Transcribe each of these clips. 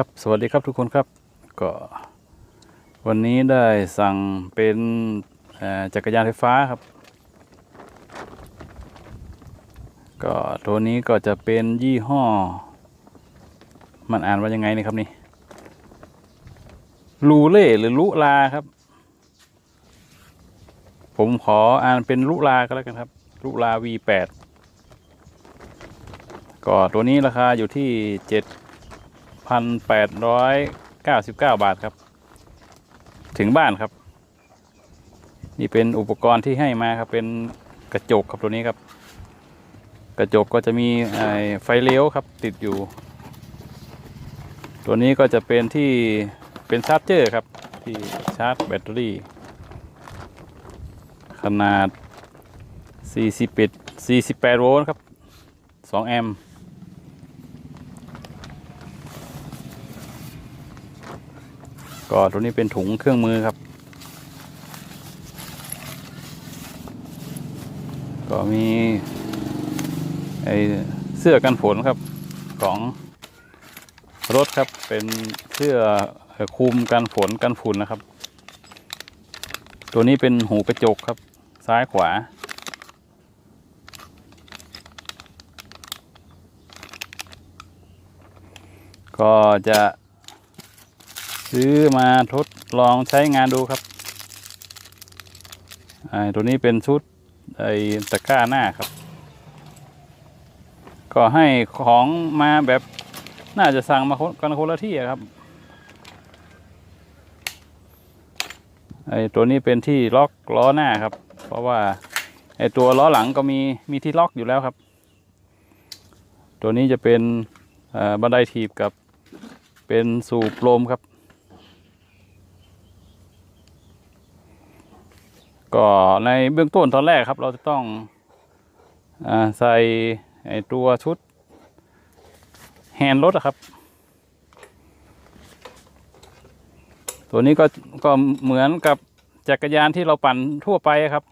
ครับสวัสดีครับทุกคนครับก็วันนี้ได้สั่งเป็นจักรยานไฟฟ้าครับ ก็ตัวนี้ก็จะเป็นยี่ห้อ มันอ่านว่ายังไงนี่ครับนี่ลูเล่หรือลุลาครับ ผมขออ่านเป็นลุลาก็แล้วกันครับลุลา V8 ก็ตัวนี้ราคาอยู่ที่เจ็ด พันแปดร้อยเก้าสิบเก้าบาทครับ ถึงบ้านครับ นี่เป็นอุปกรณ์ที่ให้มาครับ เป็นกระจกครับตัวนี้ครับ กระจกก็จะมีไอ้ไฟเลี้ยวครับติดอยู่ ตัวนี้ก็จะเป็นที่เป็นชาร์จเจอร์ครับ ที่ชาร์จแบตเตอรี่ ขนาด 41 48 โวลต์ครับ 2 แอมป์ ก็ตัวนี้เป็นถุงเครื่องมือครับ ก็มีไอเสื้อกันฝนครับของรถครับเป็นเสื้อคลุมกันฝนกันฝุ่นนะครับ ตัวนี้เป็นหูกระจกครับ ซ้ายขวา ก็จะ ซื้อมาทดลองใช้งานดูครับไอ้ตัวนี้เป็นชุดไอ้ตะกร้าหน้าครับ ก็ให้ของมาแบบน่าจะสั่งมาคนกันคนละที่ครับไอ้ตัวนี้เป็นที่ล็อกล้อหน้าครับ เพราะว่าไอ้ตัวล้อหลังก็มีมีที่ล็อกอยู่แล้วครับ ตัวนี้จะเป็นบันไดถีบกับเป็นสูบลมครับ ก็ในเบื้องต้นตอนแรกครับ เราจะต้องอใส่ตัวชุดแฮนด์รถครับ ตัวนี้ก็ก็เหมือนกับจักรยานที่เราปั่นทั่วไปครับ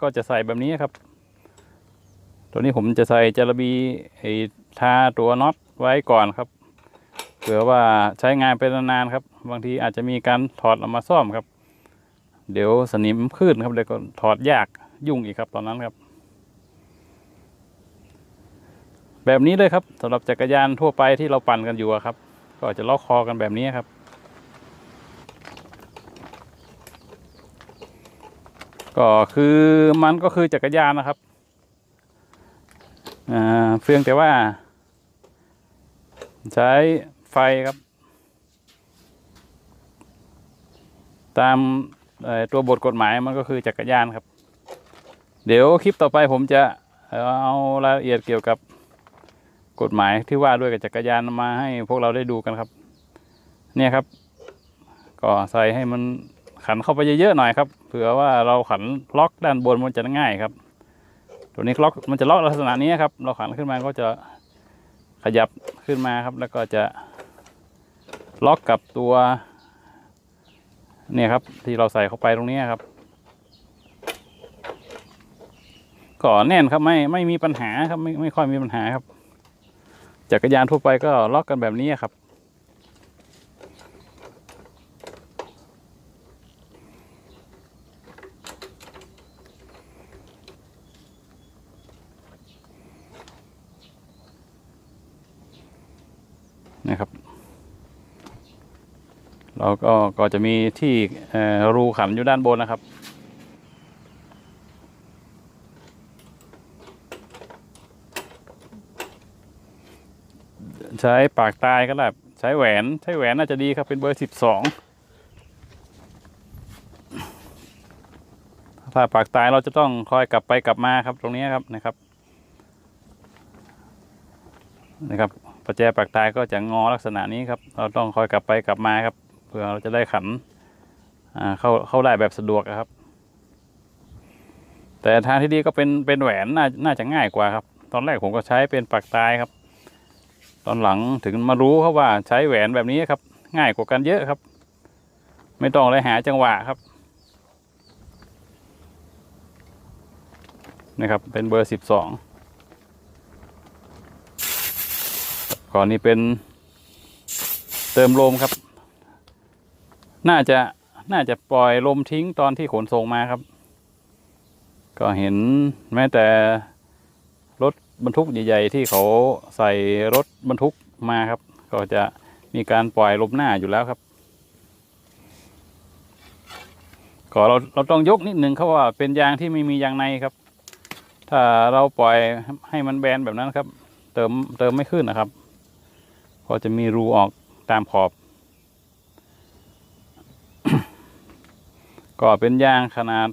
ก็จะใส่แบบนี้ครับ ตัวนี้ผมจะใส่จารบีไอทาตัวน็อตไว้ก่อนครับเผื่อว่าใช้งานเป็นนานๆครับ บางทีอาจจะมีการถอดออกมาซ่อมครับ เดี๋ยวสนิมขึ้นครับเดี๋ยวก็ถอดยากยุ่งอีกครับตอนนั้นครับ แบบนี้เลยครับสำหรับจักรยานทั่วไปที่เราปั่นกันอยู่ครับ ก็จะล็อกคอกันแบบนี้ครับก็คือมันก็คือจักรยานนะครับอ่าเพียงแต่ว่า ใช้ไฟครับ ตาม ตัวบทกฎหมายมันก็คือจักรยานครับ เดี๋ยวคลิปต่อไปผมจะเอารายละเอียดเกี่ยวกับกฎหมายที่ว่าด้วยกับจักรยานมาให้พวกเราได้ดูกันครับ เนี่ยครับ ก็ใส่ให้มันขันเข้าไปเยอะๆหน่อยครับเผื่อว่าเราขันล็อกด้านบนมันจะง่ายครับ ตัวนี้ล็อกมันจะล็อกลักษณะนี้ครับ เราขันขึ้นมาก็จะขยับขึ้นมาครับ แล้วก็จะล็อกกับตัว เนี่ยครับ ที่เราใส่เข้าไปตรงนี้ครับก็แน่นครับไม่ไม่มีปัญหาครับไม่ไม่ค่อยมีปัญหาครับ จักรยานทั่วไปก็ล็อกกันแบบนี้ครับนะครับ เราก็ก็จะมีที่รูขันอยู่ด้านบนนะครับ ใช้ปากตายก็ได้ใช้แหวนใช้แหวนน่าจะดีครับเป็นเบอร์สิบสองถ้าปากตายเราจะต้องคอยกลับไปกลับมาครับตรงนี้ครับนะครับนะครับประแจปากตายก็จะงอลักษณะนี้ครับ เราต้องคอยกลับไปกลับมาครับ เพื่อเราจะได้ขันเข้าเข้าได้แบบสะดวกครับ แต่ทางที่ดีก็เป็นเป็นแหวนน่าน่าจะง่ายกว่าครับ ตอนแรกผมก็ใช้เป็นปากตายครับ ตอนหลังถึงมารู้ครับว่าใช้แหวนแบบนี้ครับ ง่ายกว่ากันเยอะครับ ไม่ต้องเลยหาจังหวะครับนะครับ เป็นเบอร์สิบสองก่อนนี้เป็นเติมลมครับ น่าจะน่าจะปล่อยลมทิ้งตอนที่ขนส่งมาครับ ก็เห็นแม้แต่รถบรรทุกใหญ่ๆที่เขาใส่รถบรรทุกมาครับ ก็จะมีการปล่อยลมหน้าอยู่แล้วครับก็เราเราต้องยกนิดนึงเขาว่าเป็นยางที่ไม่มียางในครับ ถ้าเราปล่อยให้มันแบนแบบนั้นครับ เติมเติมไม่ขึ้นนะครับ ก็จะมีรูออกตามขอบ ก็เป็นยางขนาด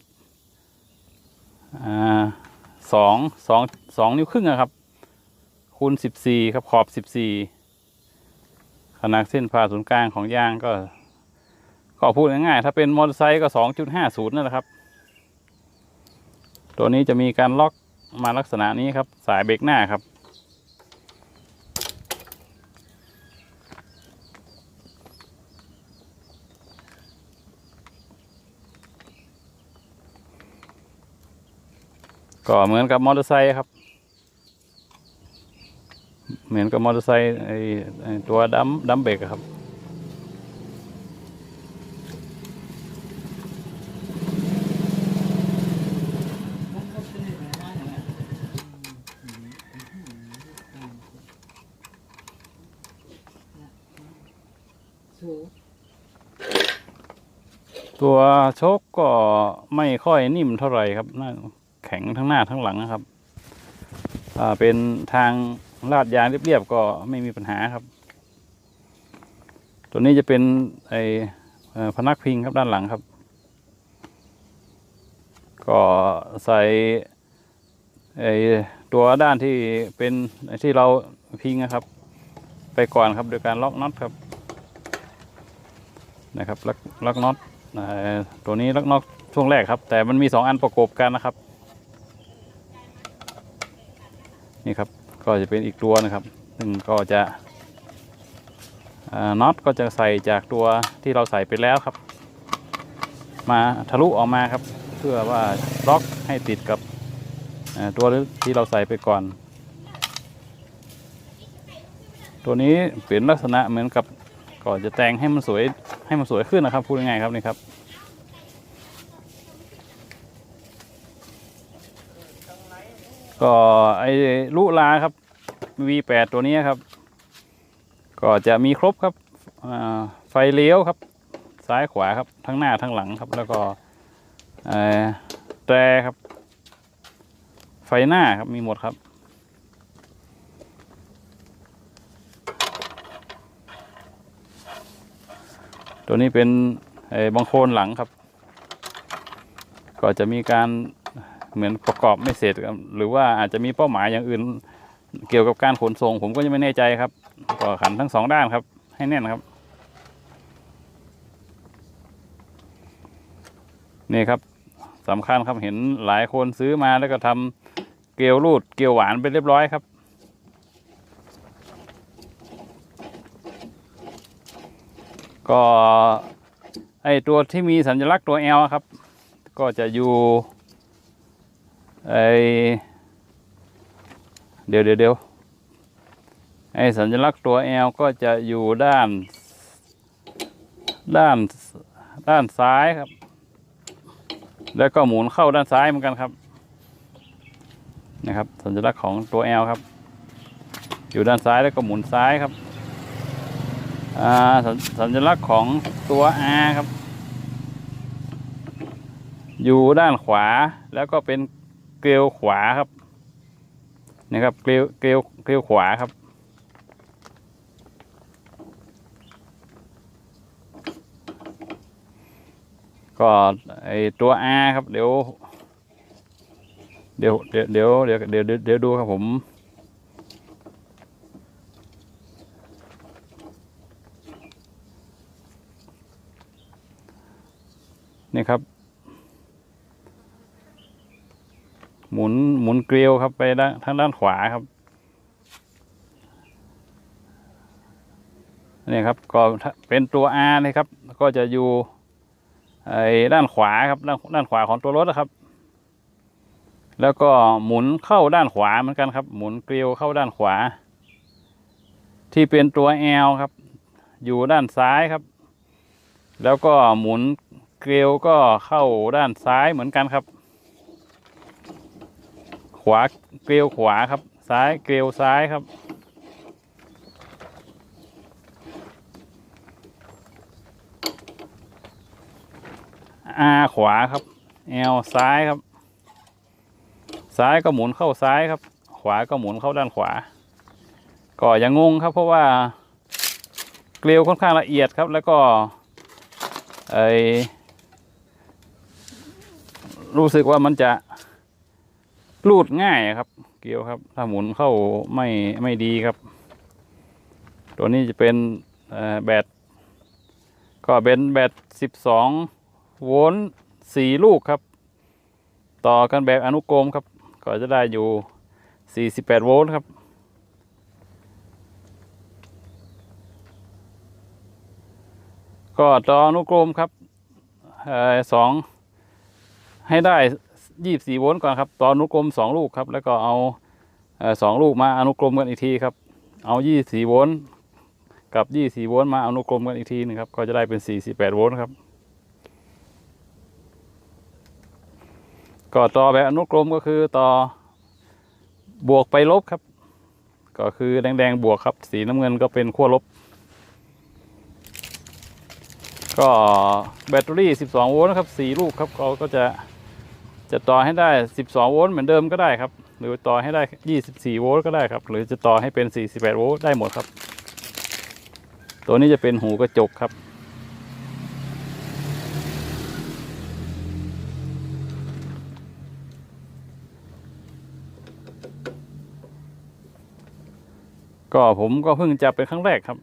สองสองสองนิ้วครึ่งอะครับ คูณสิบสี่ครับขอบสิบสี่ขนาดเส้นผ่าศูนย์กลางของยางก็ ก็พูดง่ายๆถ้าเป็นมอเตอร์ไซค์ก็สองจุดห้าศูนย์นั่นแหละครับ ตัวนี้จะมีการล็อกมาลักษณะนี้ครับ สายเบรกหน้าครับ ก็เหมือนกับมอเตอร์ไซค์ครับ เหมือนกับมอเตอร์ไซค์ไอตัวดัมดัมเบรกครับสูงตัวโชคก็ไม่ค่อยนิ่มเท่าไหร่ครับน่า ข็งทั้งหน้าทั้งหลังนะครับเป็นทางลาดยางเรียบๆก็ไม่มีปัญหาครับ ตัวนี้จะเป็นไอพนักพิงครับด้านหลังครับ ก็ใส่ไอตัวด้านที่เป็นที่เราพิงนะครับ ไปก่อนครับโดยการล็อกน็อตครับนะครับล็อกล็อกน็อตตัวนี้ลักน็อกช่วงแรกครับ แต่มันมีสองอันประกบกันนะครับ นี่ครับก็จะเป็นอีกตัวนะครับ ซึ่งก็จะน็อตก็จะใส่จากตัวที่เราใส่ไปแล้วครับ มาทะลุออกมาครับ เพื่อว่าล็อกให้ติดกับตัวที่เราใส่ไปก่อน ตัวนี้เป็นลักษณะเหมือนกับก็จะแต่งให้มันสวยให้มันสวยขึ้นนะครับพูดง่ายๆครับนี่ครับ ก็ไอ้ลุลาครับ V8 ตัวนี้ครับ ก็จะมีครบครับไฟเลี้ยวครับ ซ้ายขวาครับทั้งหน้าทั้งหลังครับ แล้วก็แตรครับ ไฟหน้าครับมีหมดครับ ตัวนี้เป็นไอบังโคลนหลังครับ ก็จะมีการ เหมือนประกอบไม่เสร็จครับหรือว่าอาจจะมีเป้าหมายอย่างอื่น เกี่ยวกับการขนส่ง ผมก็ยังไม่แน่ใจครับก็ขันทั้งสองด้านครับ ให้แน่นครับ นี่ครับสำคัญครับเห็นหลายคนซื้อมาแล้วก็ทำเกลียวรูดเกลียวหวานไปเรียบร้อยครับก็ไอตัวที่มีสัญลักษณ์ตัว L ครับ ก็จะอยู่ ไอเดี๋ยวเดี๋ยวเดี๋ยวไอสัญลักษณ์ตัว L ก็จะอยู่ด้าน ด้านด้านซ้ายครับ แล้วก็หมุนเข้าด้านซ้ายเหมือนกันครับ นะครับ สัญลักษณ์ของตัว L ครับ อยู่ด้านซ้ายแล้วก็หมุนซ้ายครับอ่าสสัญลักษณ์ของตัว R ครับ อยู่ด้านขวาแล้วก็เป็น เกลียวขวาครับนะครับเกลียวเกลียวเกลียวขวาครับ ก็ไอตัว R ครับเดี๋ยวเดี๋ยวเดี๋ยวเดี๋ยวเดี๋ยวเดี๋ยวเดี๋ยวดูครับผมนี่ครับ หมุนหมุนเกลียวครับไปด้านทางด้านขวาครับนี่ครับก็เป็นตัว R นะครับ ก็จะอยู่ไอ้ด้านขวาครับด้านด้านขวาของตัวรถนะครับ แล้วก็หมุนเข้าด้านขวาเหมือนกันครับ หมุนเกลียวเข้าด้านขวา ที่เป็นตัว L ครับ อยู่ด้านซ้ายครับ แล้วก็หมุนเกลียวก็เข้าด้านซ้ายเหมือนกันครับ ขวาเกลียวขวาครับ ซ้ายเกลียวซ้ายครับ อาขวาครับเอลซ้ายครับ ซ้ายก็หมุนเข้าซ้ายครับ ขวาก็หมุนเข้าด้านขวา ก็อย่างงงครับเพราะว่า เกลียวค่อนข้างละเอียดครับ แล้วก็ไอรู้สึกว่ามันจะ รูดง่ายครับ เกลียวครับ ถ้าหมุนเข้าไม่ไม่ดีครับ ตัวนี้จะเป็นแบตก็เป็นแบตสิบสองโวลต์สี่ลูกครับ ต่อกันแบบอนุกรมครับ ก็จะได้อยู่ 48 โวลต์ครับ ก็ต่ออนุกรมครับสองให้ได้ 24โวลต์ก่อนครับต่ออนุกรม2ลูกครับ แล้วก็เอาสองลูกมาอนุกรมกันอีกทีครับ เอา24โวลต์กับ24โวลต์มาอนุกรมกันอีกทีหนึงครับ ก็จะได้เป็น48โวลต์ครับ ก็ต่อแบบอนุกรมก็คือต่อบวกไปลบครับ ก็คือแดงๆบวกครับ สีน้ำเงินก็เป็นขั้วลบ ก็แบตเตอรี่ 12 โวลต์ครับ 4 ลูกครับเขาก็จะ จะต่อให้ได้ 12 โวลต์เหมือนเดิมก็ได้ครับ หรือต่อให้ได้ 24 โวลต์ก็ได้ครับ หรือจะต่อให้เป็น 48 โวลต์ได้หมดครับ ตัวนี้จะเป็นหูกระจกครับ ก็ผมก็เพิ่งจับเป็นครั้งแรกครับ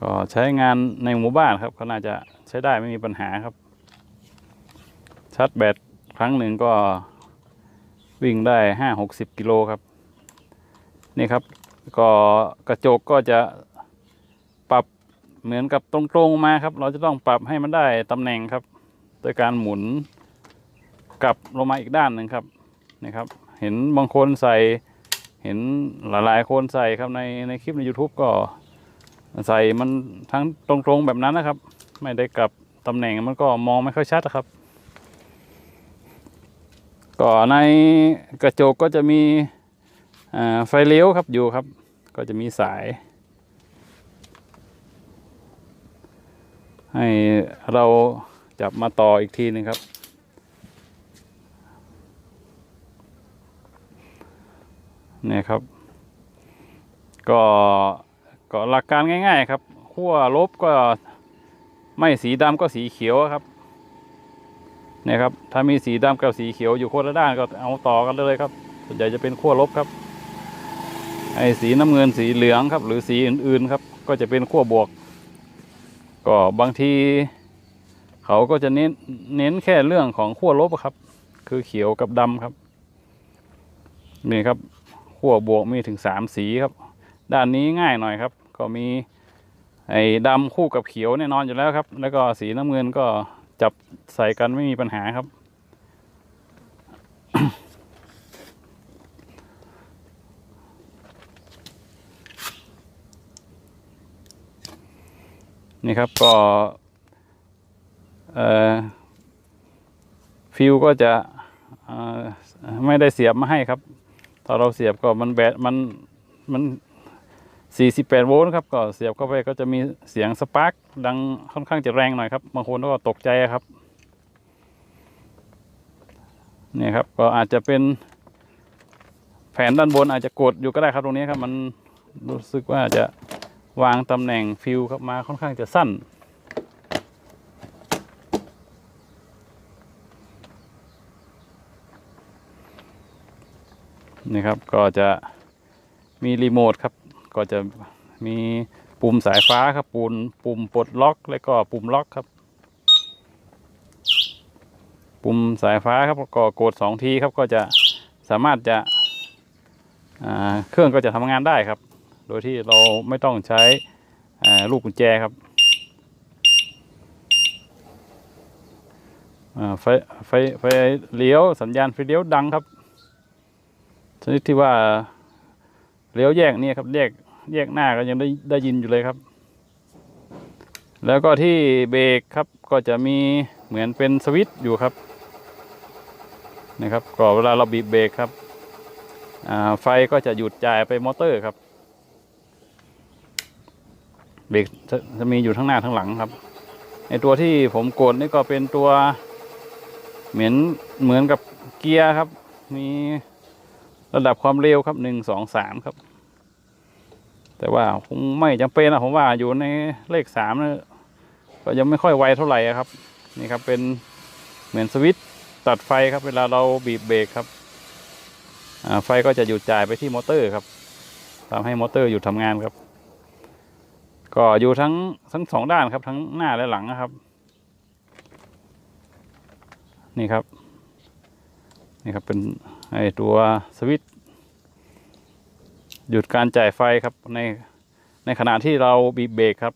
ก็ใช้งานในหมู่บ้านครับก็น่าจะใช้ได้ไม่มีปัญหาครับชาร์จแบตครั้งหนึ่งก็วิ่งได้ห้าหกสิบกิโลครับ นี่ครับ ก็กระจกก็จะปรับเหมือนกับตรงๆมาครับ เราจะต้องปรับให้มันได้ตำแหน่งครับ โดยการหมุนกลับลงมาอีกด้านหนึ่งครับนี่ครับ เห็นบางคนใส่เห็นหลายๆคนใส่ครับในในคลิปใน YouTube ก็ ใส่มันทั้งตรงๆแบบนั้นนะครับ ไม่ได้กลับตำแหน่งมันก็มองไม่ค่อยชัดนะครับ ก็ในกระจกก็จะมีไฟเลี้ยวครับอยู่ครับ ก็จะมีสาย ให้เราจับมาต่ออีกทีหนึงครับ เนี่ยครับ ก็ ก็หลักการง่าย ๆ ครับขั้วลบก็ไม่สีดำก็สีเขียวครับเนี่ยครับถ้ามีสีดำกับสีเขียวอยู่คนละด้านก็เอาต่อกันเลยครับส่วนใหญ่จะเป็นขั้วลบครับไอ้สีน้ำเงินสีเหลืองครับ หรือสีอื่นๆครับ ก็จะเป็นขั้วบวก ก็บางทีเขาก็จะเน้นเน้นแค่เรื่องของขั้วลบครับ คือเขียวกับดำครับนี่ครับขั้วบวกมีถึงสามสีครับ ด้านนี้ง่ายหน่อยครับ ก็มีไอ้ดำคู่กับเขียวแน่นอนอยู่แล้วครับ แล้วก็สีน้ำเงินก็จับใส่กันไม่มีปัญหาครับ นี่ครับก็เอ่อฟิวก็จะเอ่อไม่ได้เสียบมาให้ครับ ถ้าเราเสียบก็มันแบตมันมัน 48 โวลต์ครับก็เสียบเข้าไปก็จะมีเสียงสปาร์กดังค่อนข้างจะแรงหน่อยครับบางคนก็ตกใจครับนี่ครับก็อาจจะเป็นแผนด้านบนอาจจะกดอยู่ก็ได้ครับตรงนี้ครับ มันรู้สึกว่าจะวางตำแหน่งฟิวครับมาค่อนข้างจะสั้น นี่ครับก็จะมีรีโมทครับ ก็จะมีปุ่มสายฟ้าครับปุ่มปุ่มปลดล็อก แล้วก็ปุ่มล็อกครับ ปุ่มสายฟ้าครับก็กดสองทีครับก็จะสามารถจะเครื่องก็จะทำงานได้ครับ โดยที่เราไม่ต้องใช้ลูกกุญแจครับไฟไฟไฟเลี้ยวสัญญาณไฟเลี้ยวดังครับชนิดที่ว่าเลี้ยวแยกนี่ครับแยก แยกหน้าก็ยังได้ได้ยินอยู่เลยครับ แล้วก็ที่เบรกครับก็จะมีเหมือนเป็นสวิตช์อยู่ครับนะครับก็เวลาเราบีบเบรกครับไฟก็จะหยุดจ่ายไปมอเตอร์ครับ เบรกจะจะมีอยู่ทั้งหน้าทั้งหลังครับไอตัวที่ผมกดนี่ก็เป็นตัวเหมือนเหมือนกับเกียร์ครับ มีระดับความเร็วครับหนึ่งสองสามครับ แต่ว่าคงไม่จำเป็นนะผมว่าอยู่ในเลขสามนะก็ยังไม่ค่อยไวเท่าไหร่ครับ นี่ครับเป็นเหมือนสวิตตัดไฟครับ เวลาเราบีบเบรกครับไฟก็จะหยุดจ่ายไปที่มอเตอร์ครับทำให้มอเตอร์หยุดทำงานครับ ก็อยู่ทั้งทั้งสองด้านครับ ทั้งหน้าและหลังนะครับ นี่ครับ นี่ครับเป็นไอตัวสวิตช์ หยุดการจ่ายไฟครับในในขณะที่เราบีบเบรกครับ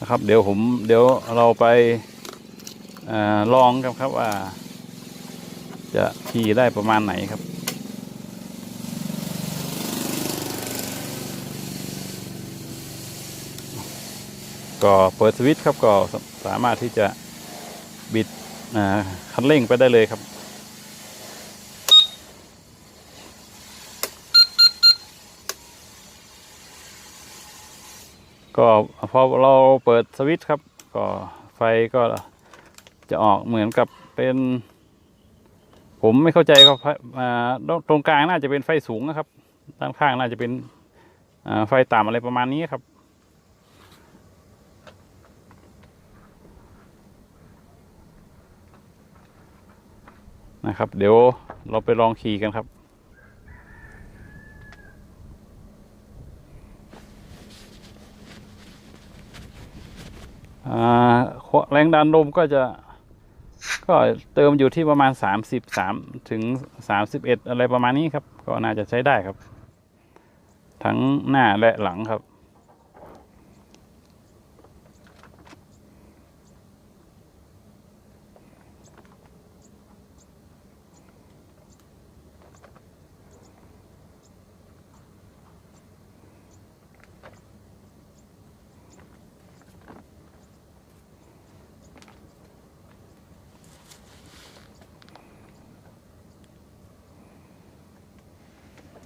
นะครับ เดี๋ยวผมเดี๋ยวเราไปอลองกันครับว่า จะขี่ได้ประมาณไหนครับ ก็เปิดสวิตช์ครับก็สามารถที่จะบิดคันเร่งไปได้เลยครับ ก็พอเราเปิดสวิตช์ครับ ก็ไฟก็จะออกเหมือนกับเป็นผมไม่เข้าใจครับตรงกลางน่าจะเป็นไฟสูงนะครับ ด้านข้างน่าจะเป็นไฟต่ำอะไรประมาณนี้ครับ นะครับ เดี๋ยวเราไปลองขี่กันครับแรงดันลมก็จะก็เติมอยู่ที่ประมาณสามสิบสามถึงสามสิบเอ็ดอะไรประมาณนี้ครับ ก็น่าจะใช้ได้ครับ ทั้งหน้าและหลังครับ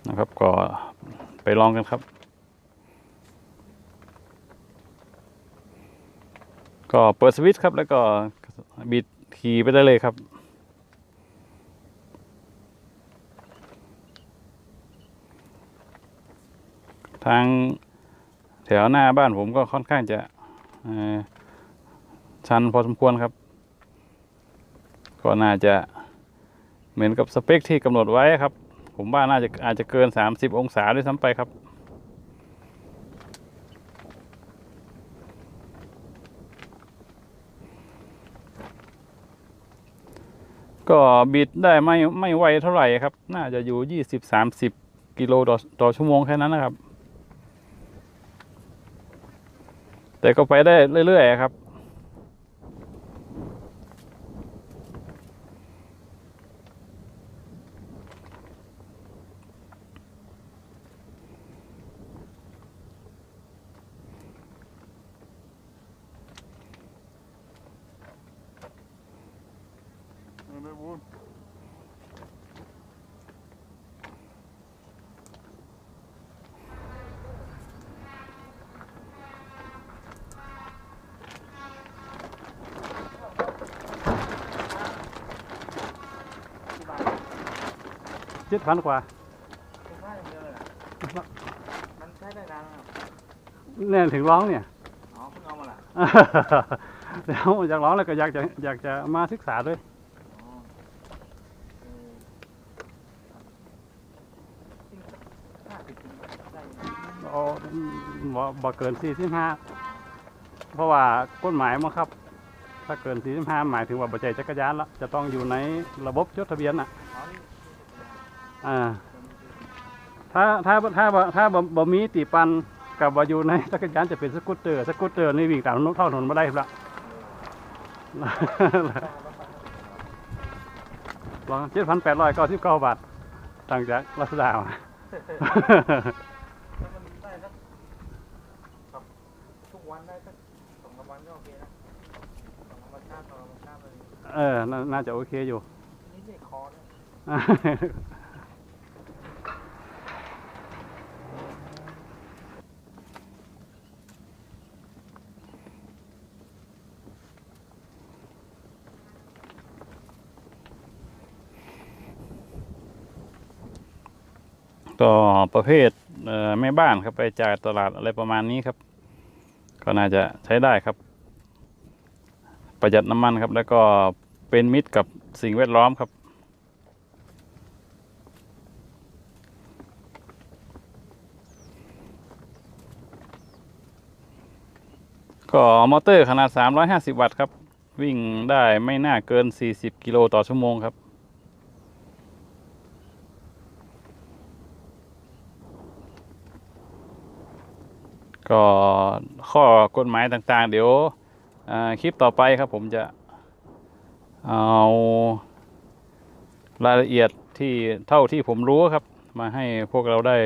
นะครับ ก็ไปลองกันครับ ก็เปิดสวิตช์ครับ แล้วก็บิดขี่ไปได้เลยครับทางแถวหน้าบ้านผมก็ค่อนข้างจะชันพอสมควรครับ ก็น่าจะเหมือนกับสเปคที่กำหนดไว้ครับ ผมว่าน่าจะอาจจะเกิน 30 องศาด้วยซ้ำไปครับ ก็บิดได้ไม่ไม่ไวเท่าไหร่ครับ น่าจะอยู่ 20-30 กิโลต่อต่อชั่วโมงแค่นั้นนะครับ แต่ก็ไปได้เรื่อย ๆ ครับ เจ็ดพันกว่าผมว่าอย่างเดียวเลยอะมันใช้ได้นานแล้วเนี่ยถึงร้องเนี่ย อ๋อเพิ่งเอามาละแล้วอยากร้องแล้วก็อยากจะอยากจะมาศึกษาด้วย อ๋อเออจริงสักห้าสิบปีได้อยู่เอาบ่บ่เกินสี่สิบห้าเพราะว่ากฎหมายมั้งครับ ถ้าเกินสี่สิบห้าหมายถึงว่าบัจจัยจักรยานละจะต้องอยู่ในระบบจดทะเบียนอะ อ๋อนี่อ่า ถ้าถ้าถ้าบ่ถ้าบ่บ่มีตีปันกับว่าอยู่ในจักรยานจะเป็นสกูตเตอร์ สกูตเตอร์นี่วิ่งตามถนนท่อถนนมาได้ครับละลองเจ็ดพันแปดร้อยเก้าสิบเก้าบาทต่างจากรัศดามาถ้ามันได้สักครับทุกวันได้สักสองสามวันก็โอเคนะสองธรรมชาติสองธรรมชาติเลยเออนาน่าจะโอเคอยู่ นี่เด็กคอเนี่ย ก็ประเภทแม่บ้านครับไปจ่ายตลาดอะไรประมาณนี้ครับ ก็น่าจะใช้ได้ครับ ประหยัดน้ำมันครับ แล้วก็เป็นมิตรกับสิ่งแวดล้อมครับก็มอเตอร์ขนาด 350 วัตต์ครับ วิ่งได้ไม่น่าเกิน 40 กิโลต่อชั่วโมงครับ ก็ข้อกฎหมายต่างๆ เดี๋ยวคลิปต่อไปครับผมจะเอารายละเอียดที่เท่าที่ผมรู้ครับ มาให้พวกเราได้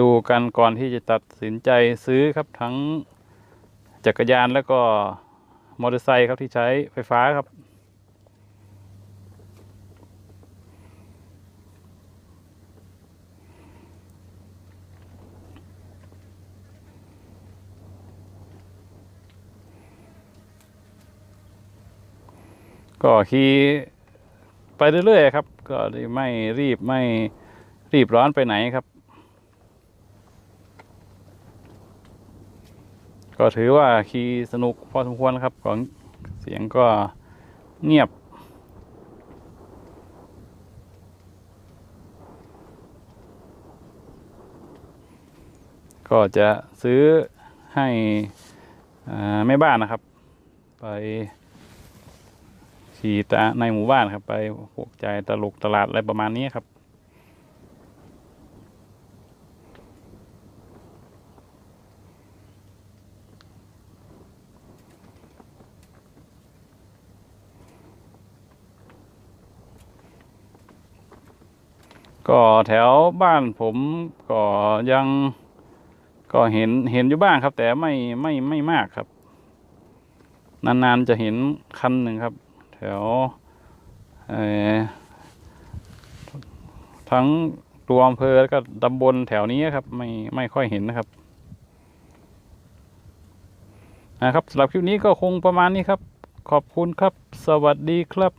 ดูกันก่อนที่จะตัดสินใจซื้อครับทั้งจักรยานแล้วก็มอเตอร์ไซค์ครับที่ใช้ไฟฟ้าครับ ก็ขี่ไปเรื่อยๆครับ ก็ไม่รีบไม่รีบร้อนไปไหนครับ ก็ถือว่าขี่สนุกพอสมควรครับของเสียงก็เงียบก็จะซื้อให้แม่บ้านนะครับ ไป ขี่ตาในหมู่บ้านครับไปพวกใจตลกตลาดอะไรประมาณนี้ครับ ก็แถวบ้านผมก็ยังก็เห็นเห็นอยู่บ้างครับ แต่ไม่ไม่ไม่มากครับ นานๆจะเห็นคันหนึ่งครับ วเอ่อทั้งตัวอำเภอแล้วก็ตำบลแถวนี้ครับ ไม่ไม่ค่อยเห็นนะครับนะครับสำหรับคลิปนี้ก็คงประมาณนี้ครับ ขอบคุณครับ สวัสดีครับ